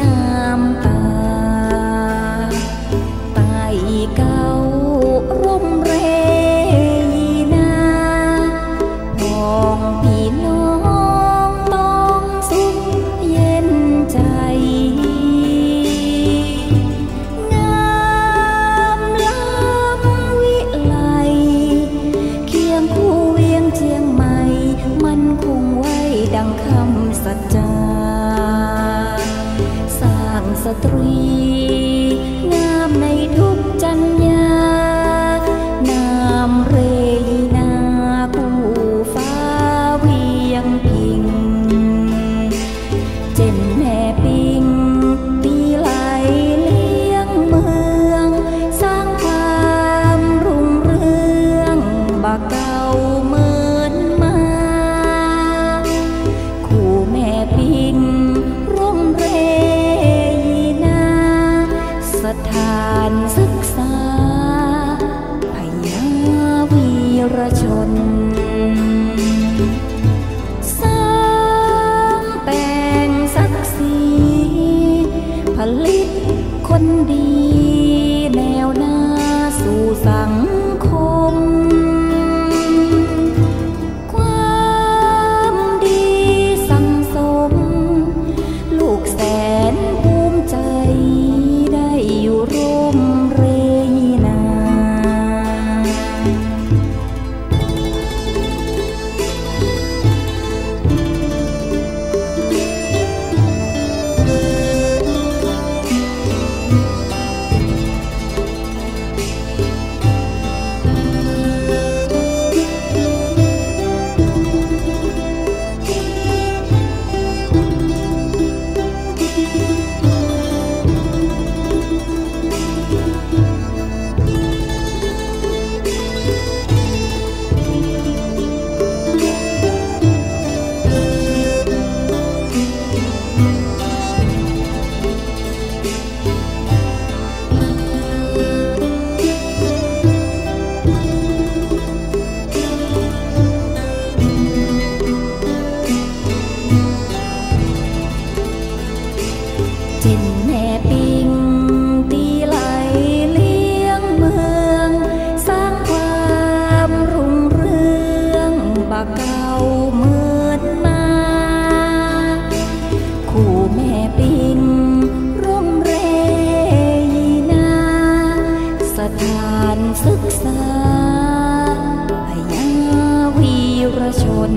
งามป่าป่าอีเการ่มเรยนาพองพี่น้องต้องสุขเย็นใจ งามลำวิไลเคียงคู่เวียงเชียงใหม่ มันคงไว้ดังคำสัจ за других. รชน เมือมา คู่แม่ปิงร่มเรยนาสถานศึกษาพยาวีรชน